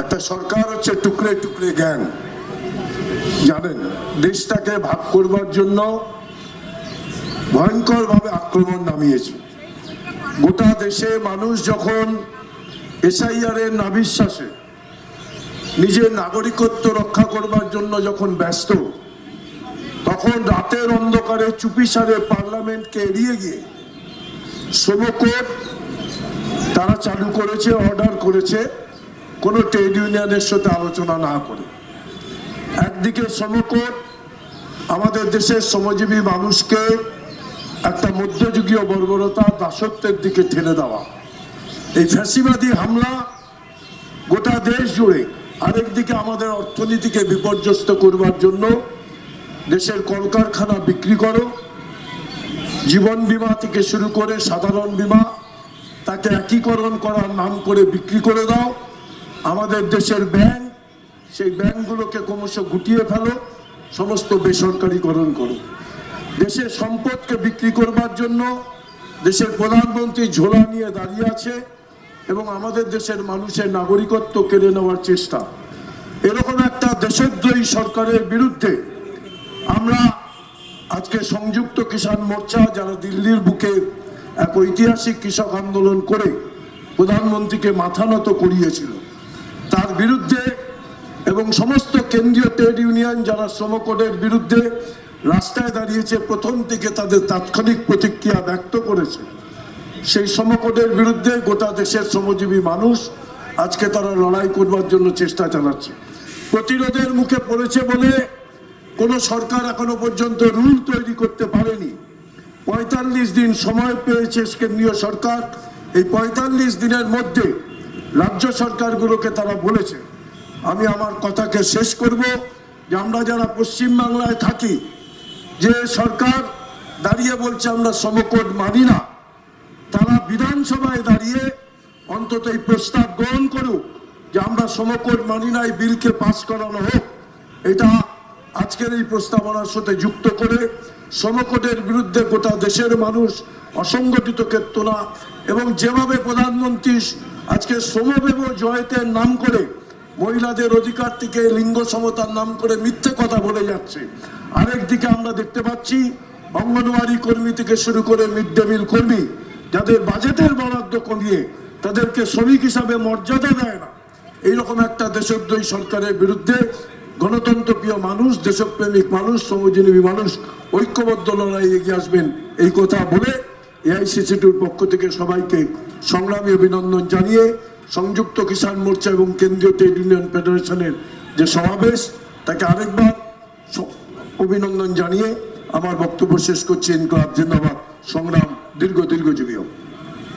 একটা সরকার হচ্ছে টুকরে টুকরে জ্ঞান। জানেন, দেশটাকে ভাগ করবার জন্য ভয়ঙ্করভাবে আক্রমণ নামিয়েছে। গোটা দেশে মানুষ যখন এসআইআর এর নাবিশ্বাসে নিজের নাগরিকত্ব রক্ষা করবার জন্য যখন ব্যস্ত, তখন রাতের অন্ধকারে চুপিসারে পার্লামেন্টকে এড়িয়ে গিয়ে শ্রমকোট তারা চালু করেছে, অর্ডার করেছে। কোনো ট্রেড ইউনিয়নের সাথে আলোচনা না করে। একদিকে শ্রমকোট আমাদের দেশের শ্রমজীবী মানুষকে একটা মধ্যযুগীয় বর্বরতা দাসত্বের দিকে ঠেলে দেওয়া। এই ফ্যাসিবাদী হামলা গোটা দেশ জুড়ে আরেকদিকে আমাদের অর্থনীতিকে বিপর্যস্ত করবার জন্য দেশের কলকারখানা বিক্রি করো, জীবন বীমা থেকে শুরু করে সাধারণ বীমা, তাকে একীকরণ করার নাম করে বিক্রি করে দাও। আমাদের দেশের ব্যাংক, সেই ব্যাংকগুলোকে ক্রমশ গুটিয়ে ফেলো, সমস্ত বেসরকারীকরণ করো। দেশের সম্পদকে বিক্রি করবার জন্য দেশের প্রধানমন্ত্রী ঝোলা নিয়ে দাঁড়িয়ে আছে এবং আমাদের দেশের মানুষের নাগরিকত্ব কেড়ে নেওয়ার চেষ্টা। এরকম একটা দেশদ্রোহী সরকারের বিরুদ্ধে আমরা আজকে সংযুক্ত কিষাণ মোর্চা, যারা দিল্লির বুকে এক ঐতিহাসিক কৃষক আন্দোলন করে প্রধানমন্ত্রীকে মাথা নত করিয়েছিল তার বিরুদ্ধে এবং সমস্ত কেন্দ্রীয় ট্রেড ইউনিয়ন যারা শ্রমকোডের বিরুদ্ধে রাস্তায় দাঁড়িয়েছে, প্রথম থেকে তাদের তাৎক্ষণিক প্রতিক্রিয়া ব্যক্ত করেছে। সেই শ্রমকোডের বিরুদ্ধে গোটা দেশের শ্রমজীবী মানুষ আজকে তারা লড়াই করবার জন্য চেষ্টা চালাচ্ছে। প্রতিরোধের মুখে পড়েছে বলে কোনো সরকার এখনও পর্যন্ত রুল তৈরি করতে পারেনি। পঁয়তাল্লিশ দিন সময় পেয়েছে কেন্দ্রীয় সরকার। এই পঁয়তাল্লিশ দিনের মধ্যে রাজ্য সরকারগুলোকে তারা বলেছে। আমি আমার কথাকে শেষ করব যে আমরা যারা পশ্চিমবাংলায় থাকি, যে সরকার দাঁড়িয়ে বলছে আমরা সমকোট মানি না, তারা বিধানসভায় দাঁড়িয়ে অন্তত এই প্রস্তাব গ্রহণ করুক যে আমরা সমকোট মানি না, এই বিলকে পাশ করানো হোক। এটা আজকের এই প্রস্তাবনার সাথে যুক্ত করে সমকোটের বিরুদ্ধে গোটা দেশের মানুষ অসংগঠিত কেতনা এবং যেভাবে প্রধানমন্ত্রী আজকে শ্রমবেব জয়তের নাম করে মহিলাদের অধিকার থেকে লিঙ্গ সমতার নাম করে মিথ্যে কথা বলে যাচ্ছে। আরেকদিকে আমরা দেখতে পাচ্ছি, অঙ্গনওয়াড়ি কর্মী থেকে শুরু করে মিড ডে মিল কর্মী, যাদের বাজেটের বরাদ্দ কমিয়ে তাদেরকে শ্রমিক হিসাবে মর্যাদা দেয় না। এইরকম একটা দেশদ্রোহী সরকারের বিরুদ্ধে গণতন্ত্রপ্রিয় মানুষ, দেশপ্রেমিক মানুষ, শ্রমজীবী মানুষ ঐক্যবদ্ধ লড়াই এগিয়ে আসবেন, এই কথা বলে এআইসিসিটির পক্ষ থেকে সবাইকে সংগ্রামী অভিনন্দন জানিয়ে সংযুক্ত কিষাণ মোর্চা এবং কেন্দ্রীয় ট্রেড ইউনিয়ন ফেডারেশনের যে সমাবেশ, তাকে আরেকবার অভিনন্দন জানিয়ে আমার বক্তব্য শেষ করছি। ইনকলাব জিন্দাবাদ। সংগ্রাম দীর্ঘ দীর্ঘজীবী